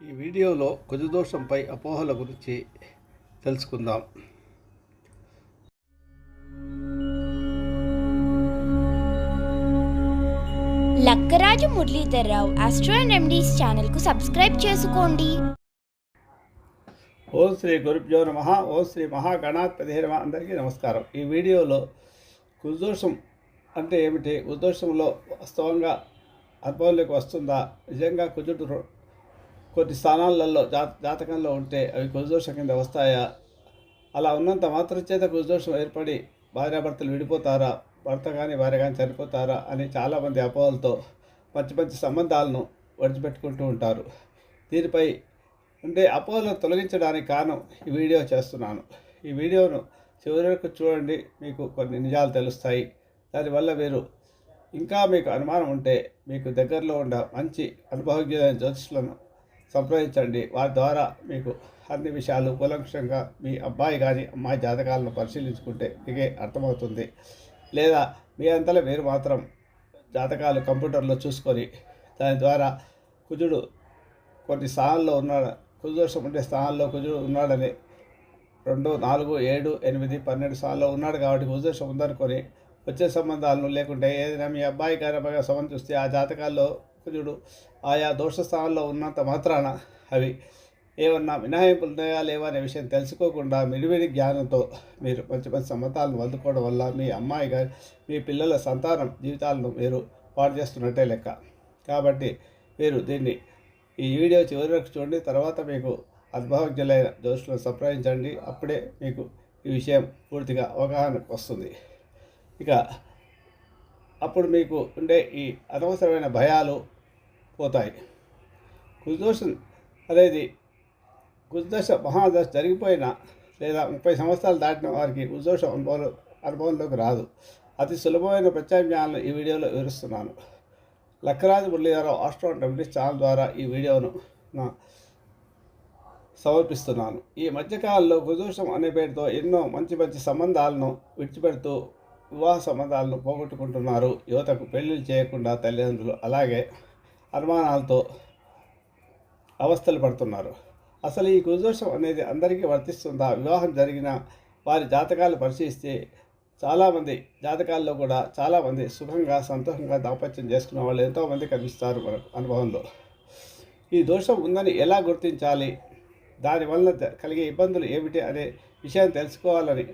ఈ వీడియోలో కుజదోషంపై అపోహల గురించి తెలుసుకుందాం. Lakkaraju Muralidhar Rao astro and remedies ఛానల్కు సబ్స్క్రైబ్ చేసుకోండి. ఓం శ్రీ గురుభ్యో నమ. ఓం శ్రీ మహాగణాధిపతి నమ అందరికీ నమస్కారం. ఈ వీడియోలో కుజదోషం అంటే ఏమిటి? కుజదోషంలో వాస్తవంగా అనుభవంలోకి వస్తుందా? నిజంగా కుజుడు కొన్ని స్థానాలలో జాత జాతకంలో ఉంటే అవి కుజదోషం కింద వస్తాయా? అలా ఉన్నంత మాత్రం చేత కుజదోషం ఏర్పడి భార్యాభర్తలు విడిపోతారా? భర్త కానీ భార్య కానీ చనిపోతారా? అని చాలామంది అపోహలతో మంచి మంచి సంబంధాలను వడిచిపెట్టుకుంటూ ఉంటారు. దీనిపై ఉండే అపోహలను తొలగించడానికి కారణం ఈ వీడియో చేస్తున్నాను. ఈ వీడియోను చివరి వరకు చూడండి మీకు కొన్ని నిజాలు తెలుస్తాయి. దానివల్ల మీరు ఇంకా మీకు అనుమానం ఉంటే మీకు దగ్గరలో ఉన్న మంచి అనుభవజ్ఞులైన జ్యోతిష్యులను సంప్రదించండి. వారి ద్వారా మీకు అన్ని విషయాలు కూలంకషంగా మీ అబ్బాయి కానీ అమ్మాయి జాతకాలను పరిశీలించుకుంటే మీకే అర్థమవుతుంది. లేదా మీ అంతలో మీరు మాత్రం జాతకాలు కంప్యూటర్లో చూసుకొని దాని ద్వారా కుజుడు కొన్ని స్థానాల్లో ఉన్నాడు కుజుదోషం ఉండే స్థానాల్లో కుజుడు ఉన్నాడని రెండు నాలుగు ఏడు ఎనిమిది పన్నెండు స్థానాల్లో ఉన్నాడు కాబట్టి కుజుదోషం ఉందనుకొని వచ్చే సంబంధాలను లేకుంటే ఏదైనా మీ అబ్బాయి గారి సంబంధం చూస్తే ఆ జాతకాల్లో కుజుడు ఆయా దోష స్థానంలో ఉన్నంత మాత్రాన అవి ఏమన్నా మినహాయింపులు ఉన్నాయా లేవా అనే విషయం తెలుసుకోకుండా మిడిమిడి జ్ఞానంతో మీరు మంచి మంచి సంబంధాలను అందుకోవడం వల్ల మీ అమ్మాయి గారి మీ పిల్లల సంతానం జీవితాలను మీరు పాడు చేస్తున్నట్టే లెక్క. కాబట్టి మీరు దీన్ని ఈ వీడియో చివరి వరకు చూడండి. తర్వాత మీకు అనుభవజ్ఞులైన దోషులను సంప్రదించండి. అప్పుడే మీకు ఈ విషయం పూర్తిగా అవగాహనకు వస్తుంది. ఇక అప్పుడు మీకు ఉండే ఈ అనవసరమైన భయాలు పోతాయి. కుజదోషం అనేది కుజదశ మహాదశ జరిగిపోయిన లేదా ముప్పై సంవత్సరాలు దాటిన వారికి కుజదోషం అనుభవం అనుభవంలోకి రాదు. అతి సులభమైన ప్రత్యామ్నాయాలను ఈ వీడియోలో వివరిస్తున్నాను. లక్కరాజు మురళీధరరావు ఆస్ట్రాన్ డబ్ల్యూస్ ఛానల్ ద్వారా ఈ వీడియోను నా సమర్పిస్తున్నాను. ఈ మధ్యకాలంలో కుదోషం అనే పేరుతో ఎన్నో మంచి మంచి సంబంధాలను విడిచిపెడుతూ వివాహ సంబంధాలను పోగొట్టుకుంటున్నారు. యువతకు పెళ్ళిళ్ళు చేయకుండా తల్లిదండ్రులు అలాగే అనుమానాలతో అవస్థలు పడుతున్నారు. అసలు ఈ కుదోషం అనేది అందరికీ వర్తిస్తుందా? వివాహం జరిగిన వారి జాతకాలు పరిశీలిస్తే చాలామంది జాతకాల్లో కూడా చాలామంది సుఖంగా సంతోషంగా దాంపత్యం చేసుకున్న వాళ్ళు ఎంతోమంది కనిపిస్తారు మనకు అనుభవంలో. ఈ దోషం ఉందని ఎలా గుర్తించాలి? దానివల్ల కలిగే ఇబ్బందులు ఏమిటి అనే విషయాన్ని తెలుసుకోవాలని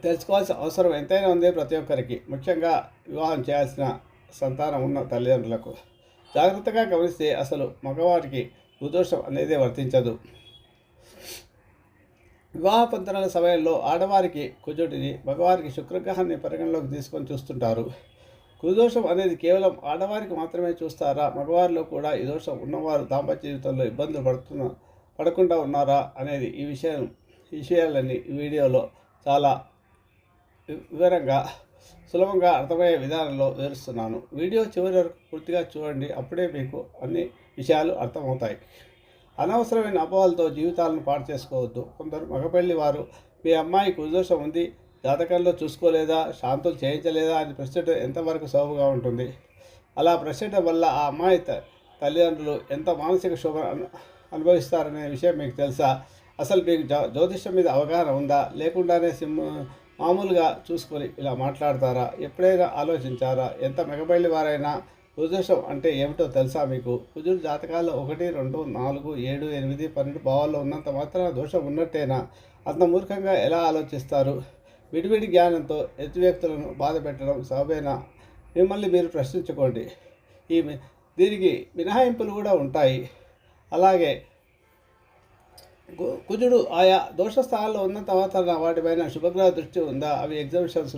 తెలుసుకోవాల్సిన అవసరం ఎంతైనా ఉంది ప్రతి ఒక్కరికి. ముఖ్యంగా వివాహం చేయాల్సిన సంతానం ఉన్న తల్లిదండ్రులకు. జాగ్రత్తగా గమనిస్తే అసలు మగవారికి కుదోషం అనేది వర్తించదు. వివాహ పంతనాల సమయంలో ఆడవారికి కుజుడిని మగవారికి శుక్రగ్రహాన్ని పరిగణలోకి తీసుకొని చూస్తుంటారు. కుదోషం అనేది కేవలం ఆడవారికి మాత్రమే చూస్తారా? మగవారిలో కూడా ఈ దోషం ఉన్నవారు దాంపత్య జీవితంలో ఇబ్బందులు పడుతున్న పడకుండా ఉన్నారా? అనేది ఈ విషయం ఈ విషయాలన్నీ ఈ వీడియోలో చాలా వివరంగా సులభంగా అర్థమయ్యే విధానంలో వివరిస్తున్నాను. వీడియో చివరి వరకు పూర్తిగా చూడండి అప్పుడే మీకు అన్ని విషయాలు అర్థమవుతాయి. అనవసరమైన అపోహలతో జీవితాలను పాడు చేసుకోవద్దు. కొందరు మగపెళ్ళి వారు మీ అమ్మాయి కుదోషం ఉంది జాతకంలో చూసుకోలేదా శాంతులు చేయించలేదా అని ప్రశ్నించడం ఎంతవరకు సబబుగా ఉంటుంది. అలా ప్రశ్నించడం వల్ల ఆ అమ్మాయి త- తల్లిదండ్రులు ఎంత మానసిక శోభ అనుభవిస్తారనే విషయం మీకు తెలుసా? అసలు మీకు జ్యోతిష్యం మీద అవగాహన ఉందా? లేకుండానే సిమ్ మామూలుగా చూసుకొని ఇలా మాట్లాడతారా? ఎప్పుడైనా ఆలోచించారా? ఎంత మెగబైలి వారైనా కుజదోషం అంటే ఏమిటో తెలుసా మీకు? కుజుడు జాతకాల్లో ఒకటి రెండు నాలుగు ఏడు ఎనిమిది పన్నెండు భావాల్లో ఉన్నంత మాత్రాన దోషం ఉన్నట్టేనా? అంత మూర్ఖంగా ఎలా ఆలోచిస్తారు? విడివిడి జ్ఞానంతో ఎత్తు వ్యక్తులను బాధ పెట్టడం సబేనా మిమ్మల్ని మీరు ప్రశ్నించుకోండి. ఈ దీనికి మినహాయింపులు కూడా ఉంటాయి. అలాగే కుజుడు ఆయా దోష స్థాయిలో ఉన్న తర్వాత వాటిపైన శుభగ్రహ దృష్టి ఉందా? అవి ఎగ్జామిషన్స్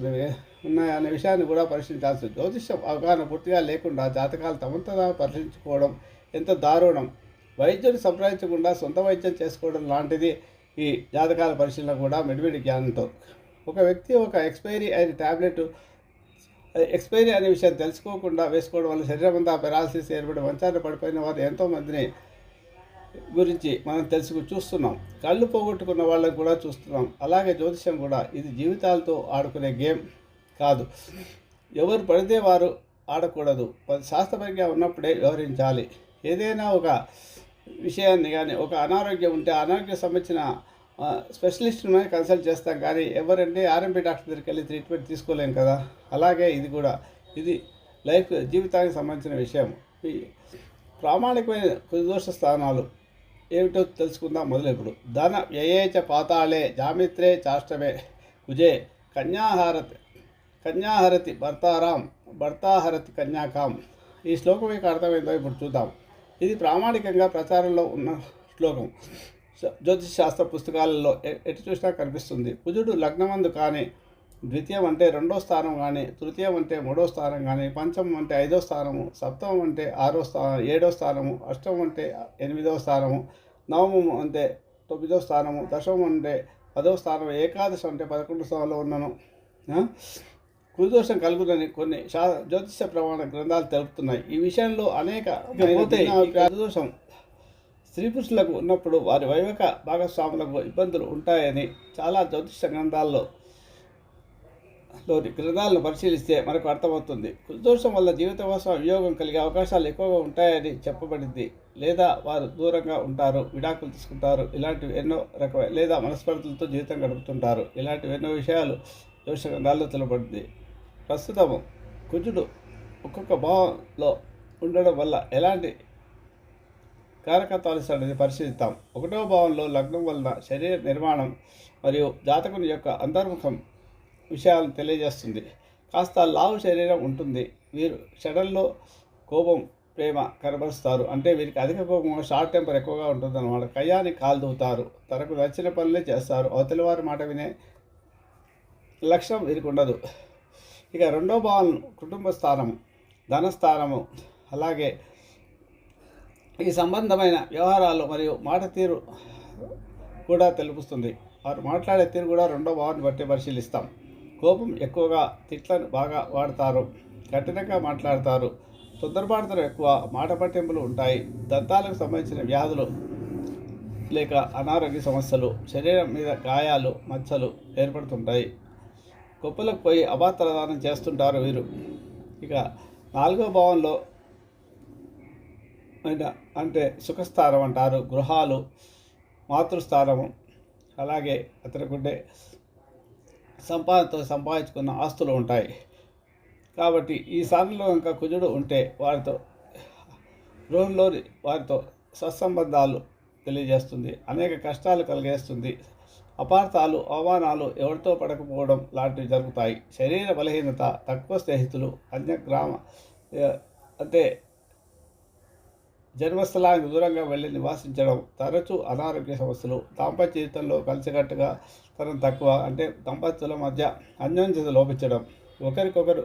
ఉన్నాయా అనే విషయాన్ని కూడా పరిశీలించాల్సి జ్యోతిష్యం అవగాహన పూర్తిగా లేకుండా జాతకాలు తమంతగా పరిశీలించుకోవడం ఎంత దారుణం! వైద్యుని సంప్రదించకుండా సొంత వైద్యం చేసుకోవడం లాంటిది ఈ జాతకాల పరిశీలన కూడా మిడిమిడి జ్ఞానంతో. ఒక వ్యక్తి ఒక ఎక్స్పైరీ అయిన ట్యాబ్లెట్ ఎక్స్పైరీ అనే విషయం తెలుసుకోకుండా వేసుకోవడం వల్ల శరీరం అంతా పెరాలసిస్ ఏర్పడి మంచాన్ని పడిపోయిన వారు ఎంతోమందిని గురించి మనం తెలుసుకు చూస్తున్నాం. కళ్ళు పోగొట్టుకున్న వాళ్ళని కూడా చూస్తున్నాం. అలాగే జ్యోతిష్యం కూడా ఇది జీవితాలతో ఆడుకునే గేమ్ కాదు. ఎవరు పడితే వారు ఆడకూడదు. శాస్త్రపరంగా ఉన్నప్పుడే వ్యవహరించాలి. ఏదైనా ఒక విషయాన్ని కానీ ఒక అనారోగ్యం ఉంటే అనారోగ్యం సంబంధించిన స్పెషలిస్ట్ని కన్సల్ట్ చేస్తాం. కానీ ఎవరంటే ఆర్ఎంపీ డాక్టర్ దగ్గరికి వెళ్ళి ట్రీట్మెంట్ తీసుకోలేం కదా. అలాగే ఇది కూడా ఇది లైఫ్ జీవితానికి సంబంధించిన విషయం. ప్రామాణికమైన దోష స్థానాలు. ఏమిటో తెలుసుకుందాం మొదలు ఇప్పుడు ధన వ్యయేచ పాతాళే జామిత్రే చాష్టమే. కుజే కన్యాహారతి కన్యాహరతి భర్తారాం భర్తాహరతి కన్యాకాం. ఈ శ్లోకం యొక్క అర్థమైందో ఇప్పుడు చూద్దాం. ఇది ప్రామాణికంగా ప్రచారంలో ఉన్న శ్లోకం. జ్యోతిష్ శాస్త్ర పుస్తకాలలో ఎ- ఎటు చూసినా కనిపిస్తుంది. కుజుడు లగ్నమందు కానీ ద్వితీయం అంటే రెండో స్థానం కానీ తృతీయం అంటే మూడో స్థానం కానీ పంచమం అంటే ఐదో స్థానము సప్తమం అంటే ఆరో స్థానం ఏడో స్థానము అష్టమం అంటే ఎనిమిదో స్థానము నవమం అంటే తొమ్మిదో స్థానము దశమం అంటే పదో స్థానం ఏకాదశం అంటే పదకొండు స్థానంలో ఉన్నాను. ఆ? కుదోషం కలుగునని కొన్ని శా జ్యోతిష ప్రమాణ గ్రంథాలు తెలుపుతున్నాయి. ఈ విషయంలో అనేక కుదోషం స్త్రీ పురుషులకు ఉన్నప్పుడు వారి వైవక భాగస్వాములకు ఇబ్బందులు ఉంటాయని చాలా జ్యోతిష గ్రంథాల్లో లోని గ్రంథాలను పరిశీలిస్తే మనకు అర్థమవుతుంది. కులదోషం వల్ల జీవితవాసం వియోగం కలిగే అవకాశాలు ఎక్కువగా ఉంటాయని చెప్పబడింది. లేదా వారు దూరంగా ఉంటారు విడాకులు తీసుకుంటారు ఇలాంటివి ఎన్నో రకమైన లేదా మనస్పర్ధలతో జీవితం గడుపుతుంటారు. ఇలాంటివి ఎన్నో విషయాలు దోష గ్రంథాల్లో తెలబడింది. ప్రస్తుతం కుజుడు ఒక్కొక్క భావంలో ఉండడం వల్ల ఎలాంటి కారకత్వాలు అనేది పరిశీలిస్తాం ఒకటో భావంలో లగ్నం వలన శరీర నిర్మాణం మరియు జాతకుని యొక్క అంతర్ముఖం విషయాలను తెలియజేస్తుంది. కాస్త లావు శరీరం ఉంటుంది. వీరు షడల్లో కోపం ప్రేమ కనబరుస్తారు. అంటే వీరికి అధిక కోపం షార్ట్ టెంపర్ ఎక్కువగా ఉంటుంది అనమాట కయ్యాన్ని కాల్దువుతారు తనకు నచ్చిన పనులే చేస్తారు. అవతలి వారి మాట వినే లక్ష్యం వీరికి ఉండదు. ఇక రెండో భావం కుటుంబ స్థానము. ధనస్థానము అలాగే ఈ సంబంధమైన వ్యవహారాలు మరియు మాట తీరు కూడా తెలుపుస్తుంది. వారు మాట్లాడే తీరు కూడా రెండో భావాన్ని బట్టి పరిశీలిస్తాం. కోపం ఎక్కువగా తిట్లను బాగా వాడతారు కఠినంగా మాట్లాడతారు తొందరపాటుతలు ఎక్కువ మాట పట్టింపులు ఉంటాయి దంతాలకు సంబంధించిన వ్యాధులు లేక అనారోగ్య సమస్యలు శరీరం మీద గాయాలు మచ్చలు ఏర్పడుతుంటాయి. గొప్పలకు పోయి అభాత్రదానం చేస్తుంటారు వీరు. ఇక నాలుగో భావంలో అయిన అంటే సుఖస్థానం అంటారు. గృహాలు మాతృస్థానము అలాగే అతనికుండే సంపాదనతో సంపాదించుకున్న ఆస్తులు ఉంటాయి. కాబట్టి ఈ సాధనలో ఇంకా కుజుడు ఉంటే వారితో గృహంలోని వారితో సత్సంబంధాలు తెలియజేస్తుంది. అనేక కష్టాలు కలిగేస్తుంది. అపార్థాలు అవమానాలు ఎవరితో పడకపోవడం లాంటివి జరుగుతాయి. శరీర బలహీనత తక్కువ స్నేహితులు అన్య గ్రామ అంటే జన్మస్థలానికి దూరంగా వెళ్ళి నివాసించడం తరచూ అనారోగ్య సమస్యలు దాంపత్య జీవితంలో కలిసికట్టుగా తరం తక్కువ అంటే దంపతుల మధ్య అన్యోన్యత లోపించడం ఒకరికొకరు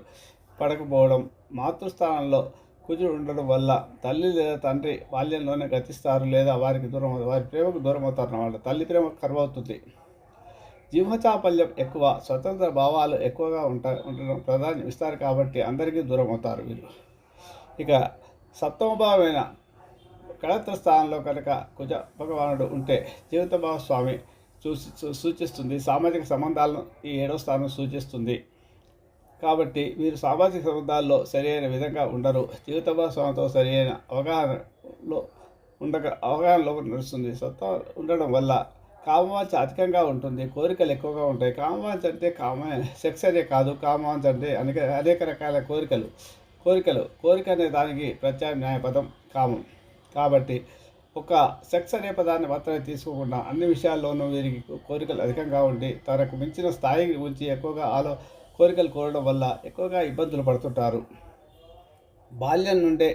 పడకపోవడం మాతృస్థానంలో కుజుడు ఉండడం వల్ల తల్లి లేదా తండ్రి బాల్యంలోనే గతిస్తారు లేదా వారికి దూరం వారి ప్రేమకు దూరం అవుతారు అన్నమాట. తల్లి ప్రేమ కరువవుతుంది. జీవచాపల్యం ఎక్కువ స్వతంత్ర భావాలు ఎక్కువగా ఉంటా ఉండడం ప్రధాని ఇస్తారు కాబట్టి అందరికీ దూరం అవుతారు వీళ్ళు. ఇక సప్తమ భావమైన కళత్ర స్థానంలో కనుక కుజ భగవానుడు ఉంటే జీవిత భాగస్వామి సూచిస్తుంది. సామాజిక సంబంధాలను ఈ ఏడవ స్థానం సూచిస్తుంది. కాబట్టి మీరు సామాజిక సంబంధాల్లో సరైన విధంగా ఉండరు. జీవిత భాగస్వామితో సరైన అవగాహనలో ఉండక అవగాహనలో నడుస్తుంది. సత్తా ఉండడం వల్ల కామవాంఛ అధికంగా ఉంటుంది. కోరికలు ఎక్కువగా ఉంటాయి. కామవాంఛ అంటే కామ సెక్స్ అనే కాదు. కామవాంఛ అంటే అనేక అనేక రకాల కోరికలు. కోరికలు కోరిక అనే దానికి ప్రత్యామ్నాయ పదం కామం. కాబట్టి ఒక సెక్స్ అనే పదాన్ని మాత్రమే తీసుకోకుండా అన్ని విషయాల్లోనూ వీరికి కోరికలు అధికంగా ఉండి తనకు మించిన స్థాయి గురించి ఎక్కువగా ఆలో కోరికలు కోరడం వల్ల ఎక్కువగా ఇబ్బందులు పడుతుంటారు. బాల్యం నుండే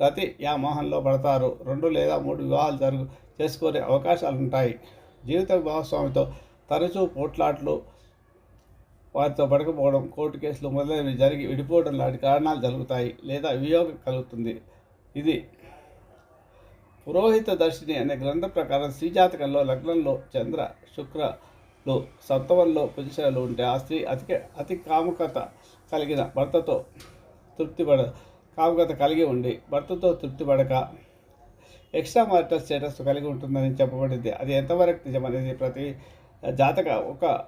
ప్రతి యామోహంలో పడతారు. రెండు లేదా మూడు వివాహాలు జరుగు చేసుకునే అవకాశాలు ఉంటాయి జీవిత భాగస్వామితో తరచూ పోట్లాట్లు వారితో పడకపోవడం కోర్టు కేసులు మొదలైనవి జరిగి విడిపోవడం లాంటి కారణాలు జరుగుతాయి లేదా వియోగం కలుగుతుంది. ఇది పురోహిత దర్శిని అనే గ్రంథ ప్రకారం శ్రీజాతకంలో లగ్నంలో చంద్ర శుక్రలు సత్వంలో పొజిషన్లు ఉంటే ఆ స్త్రీ అతి అతి కాముకత కలిగిన భర్తతో తృప్తిపడ కాముకత కలిగి ఉండి భర్తతో తృప్తిపడక ఎక్స్ట్రా మార్టల్ స్టేటస్ కలిగి ఉంటుందని చెప్పబడింది. అది ఎంతవరకు నిజమనేది ప్రతి జాతక ఒక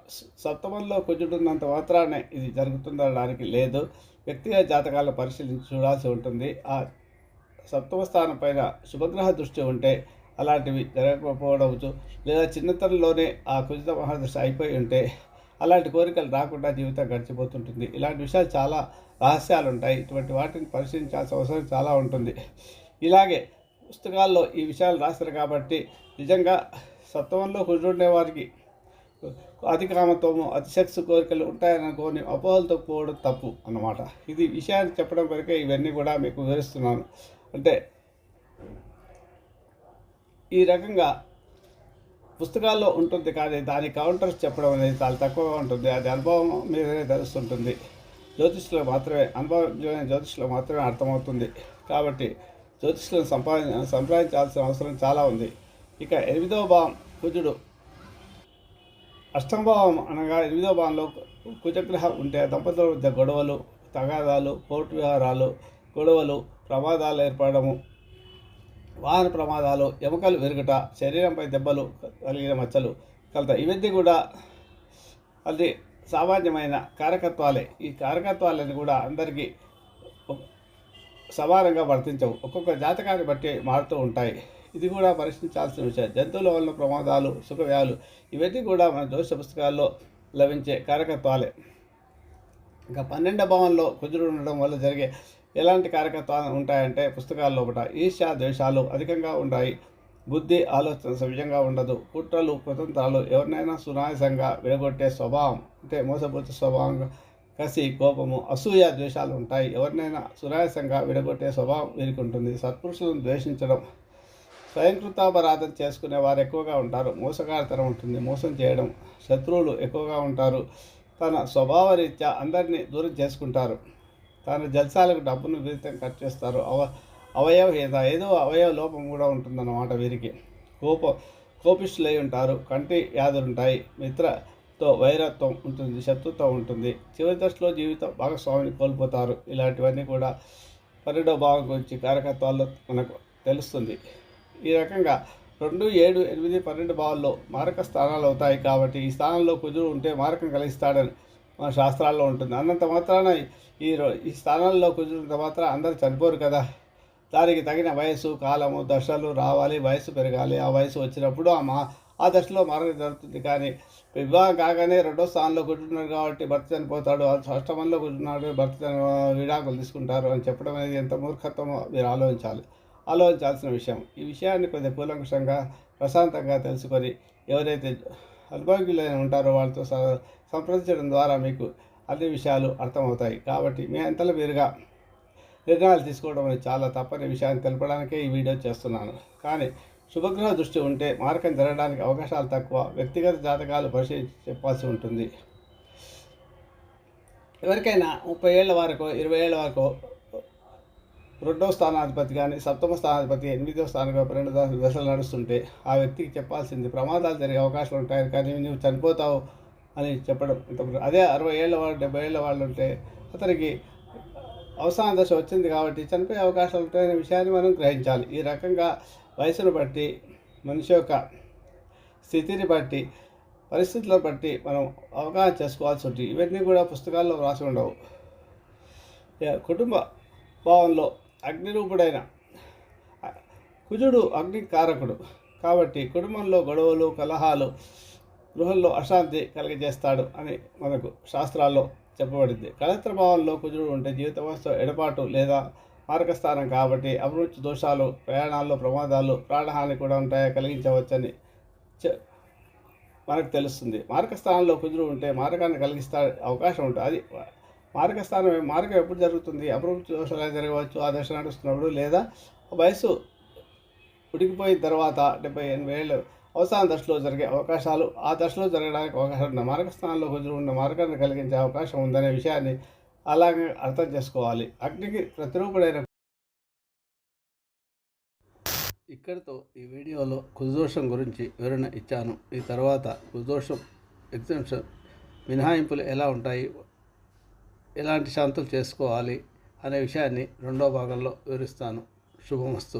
సప్తమంలో కుజుడున్నంత మాత్రానే ఇది జరుగుతుందనడానికి లేదు. వ్యక్తిగత జాతకాలను పరిశీలించి చూడాల్సి ఉంటుంది. ఆ సప్తమ స్థానం పైన శుభగ్రహ దృష్టి ఉంటే అలాంటివి జరగకపోవచ్చు. లేదా చిన్నతనంలోనే ఆ కుజిత మహాదృష్టి అయిపోయి ఉంటే అలాంటి కోరికలు రాకుండా జీవితం గడిచిపోతుంటుంది. ఇలాంటి విషయాలు చాలా రహస్యాలు ఉంటాయి ఇటువంటి వాటిని పరిశీలించాల్సిన అవసరం చాలా ఉంటుంది. ఇలాగే పుస్తకాల్లో ఈ విషయాలు రాస్తారు కాబట్టి నిజంగా సత్వంలో కుజుండే వారికి అతి కామత్వము అతి సెక్స్ కోరికలు ఉంటాయనుకోని అపోహలతో పోవడం తప్పు అన్నమాట. ఇది విషయాన్ని చెప్పడం కొరకే ఇవన్నీ కూడా మీకు వివరిస్తున్నాను. అంటే ఈ రకంగా పుస్తకాల్లో ఉంటుంది కానీ దాని కౌంటర్స్ చెప్పడం అనేది చాలా తక్కువగా ఉంటుంది. అది అనుభవం మీదనే తెలుస్తుంటుంది. జ్యోతిష్లో మాత్రమే అనుభవం జ్యోతిష్లో మాత్రమే అర్థమవుతుంది. కాబట్టి జ్యోతిష్లను సంపాదించ సంపాదించాల్సిన అవసరం చాలా ఉంది. ఇక ఎనిమిదవ భావం కుజుడు. అష్టమ భావం అనగా ఎనిమిదవ భావంలో కుజగ్రహం ఉంటే దంపతుల మధ్య గొడవలు తగాదాలు కోర్టు వ్యవహారాలు గొడవలు ప్రమాదాలు ఏర్పడము. వాహన ప్రమాదాలు ఎముకలు విరుగుట శరీరంపై దెబ్బలు కలిగిన మచ్చలు కలత. ఇవన్నీ కూడా అది సామాన్యమైన కారకత్వాలే. ఈ కారకత్వాలని కూడా అందరికీ సమానంగా వర్తించవు. ఒక్కొక్క జాతకాన్ని బట్టి మారుతూ ఉంటాయి. ఇది కూడా పరిశీలించాల్సిన విషయం. జంతువుల వల్ల ప్రమాదాలు సుఖవ్యాలు ఇవన్నీ కూడా మన జ్యోతిష పుస్తకాల్లో లభించే కారకత్వాలే. ఇంకా పన్నెండవ భావంలో కుజుడు ఉండడం వల్ల జరిగే ఎలాంటి కారకత్వాలు ఉంటాయంటే పుస్తకాల్లో ఒకట ఈర్ష్య ద్వేషాలు అధికంగా ఉంటాయి. బుద్ధి ఆలోచన సవ్యంగా ఉండదు. కుట్రలు కుతంత్రాలు ఎవరినైనా సునాయాసంగా విడగొట్టే స్వభావం అంటే మోసపూరిత స్వభావం కసి కోపము అసూయ ద్వేషాలు ఉంటాయి. ఎవరినైనా సునాయాసంగా విడగొట్టే స్వభావం వీరికి ఉంటుంది. సత్పురుషులను ద్వేషించడం స్వయంకృతాపరాధం చేసుకునే వారు ఎక్కువగా ఉంటారు. మోసగారితనం ఉంటుంది. మోసం చేయడం శత్రువులు ఎక్కువగా ఉంటారు. తన స్వభావ రీత్యా అందరినీ దూరం చేసుకుంటారు. తన జల్సాలకు డబ్బును విపరీతం ఖర్చు చేస్తారు. అవ అవయవహీత ఏదో అవయవ లోపం కూడా ఉంటుందన్నమాట వీరికి. కోప కోపిష్ఠులై ఉంటారు. కంటి వ్యాధులుంటాయి మిత్రతో వైరత్వం ఉంటుంది. శత్రుత్వం ఉంటుంది. చివరి దశలో జీవితం భాగస్వామిని కోల్పోతారు. ఇలాంటివన్నీ కూడా పన్నెండో భాగం గురించి కారకత్వాల్లో మనకు తెలుస్తుంది. ఈ రకంగా రెండు ఏడు ఎనిమిది పన్నెండు భావాల్లో మారక స్థానాలు అవుతాయి కాబట్టి ఈ స్థానంలో కుదురు ఉంటే మారకం కలిగిస్తాడని మన శాస్త్రాల్లో ఉంటుంది. అన్నంత మాత్రాన ఈ ఈ స్థానంలో కూర్చున్న మాత్రం అందరూ చనిపోరు కదా. దానికి తగిన వయసు కాలము దశలు రావాలి వయసు పెరగాలి. ఆ వయసు వచ్చినప్పుడు ఆ మా ఆ దశలో మరణం జరుగుతుంది. కానీ వివాహం కాగానే రెండో స్థానంలో కూర్చున్నాడు కాబట్టి భర్త చనిపోతాడు. అష్టమంలో కూర్చున్నాడు భర్త విడాకులు తీసుకుంటారు అని చెప్పడం అనేది ఎంత మూర్ఖత్వమో మీరు ఆలోచించాలి. ఆలోచించాల్సిన విషయం. ఈ విషయాన్ని కొద్దిగా కూలంకుషంగా ప్రశాంతంగా తెలుసుకొని ఎవరైతే అనుభవజ్ఞులైన ఉంటారో వాళ్ళతో సంప్రదించడం ద్వారా మీకు అన్ని విషయాలు అర్థమవుతాయి. కాబట్టి మీ అంతలో మీరుగా నిర్ణయాలు తీసుకోవడం అనేది చాలా తప్పని విషయాన్ని తెలపడానికే ఈ వీడియో చేస్తున్నాను. కానీ శుభగ్రహ దృష్టి ఉంటే మార్గం జరగడానికి అవకాశాలు తక్కువ వ్యక్తిగత జాతకాలు పరిశీలించి చెప్పాల్సి ఉంటుంది. ఎవరికైనా ముప్పై ఏళ్ళ వరకు ఇరవై ఏళ్ళ వరకు రెండవ స్థానాధిపతి కానీ సప్తమ స్థానాధిపతి ఎనిమిదవ స్థానంగా రెండు దశలు నడుస్తుంటే ఆ వ్యక్తికి చెప్పాల్సింది ప్రమాదాలు జరిగే అవకాశాలు ఉంటాయి కానీ నువ్వు చనిపోతావు అని చెప్పడం. ఇంత అదే అరవై ఏళ్ళ వాళ్ళు డెబ్బై ఏళ్ళ వాళ్ళు ఉంటే అతనికి అవసాన దశ వచ్చింది కాబట్టి చనిపోయే అవకాశాలు ఉంటాయనే విషయాన్ని మనం గ్రహించాలి. ఈ రకంగా వయసును బట్టి మనిషి యొక్క స్థితిని బట్టి పరిస్థితులను బట్టి మనం అవగాహన చేసుకోవాల్సి ఉంటుంది. ఇవన్నీ కూడా పుస్తకాల్లో వ్రాసి ఉండవు. కుటుంబ భావంలో అగ్నిరూపుడైన కుజుడు అగ్ని కారకుడు కాబట్టి కుటుంబంలో గొడవలు కలహాలు గృహంలో అశాంతి కలిగజేస్తాడు అని మనకు శాస్త్రాల్లో చెప్పబడింది. కళత్ర భావంలో కుజుడు ఉంటే జీవిత వ్యవస్థ ఎడపాటు లేదా మార్గస్థానం కాబట్టి అభివృద్ధి దోషాలు ప్రయాణాల్లో ప్రమాదాలు ప్రాణహాని కూడా ఉంటాయా కలిగించవచ్చని చె- మనకు తెలుస్తుంది. మార్గస్థానంలో కుజుడు ఉంటే మార్గాన్ని కలిగిస్తా అవకాశం ఉంటుంది. అది మార్గస్థానం మార్గం ఎప్పుడు జరుగుతుంది? అభివృద్ధి దోషాలు జరగవచ్చు? ఆ దశ నడుస్తున్నప్పుడు లేదా వయసు ఉడికిపోయిన తర్వాత డెబ్బై ఎనభై ఏళ్ళు అవసాన దశలో జరిగే అవకాశాలు ఆ దశలో జరగడానికి అవకాశం ఉన్న మార్గస్థానంలో కుజుడు ఉన్న మార్గాన్ని కలిగించే అవకాశం ఉందనే విషయాన్ని అలాగే అర్థం చేసుకోవాలి. అగ్నికి ప్రతిరూపుడైన ఇక్కడితో ఈ వీడియోలో కుదోషం గురించి వివరణ ఇచ్చాను. ఈ తర్వాత కుదోషం ఎగ్జామ్షన్ మినహాయింపులు ఎలా ఉంటాయి ఎలాంటి శాంతులు చేసుకోవాలి అనే విషయాన్ని రెండో భాగంలో వివరిస్తాను. శుభమస్తు.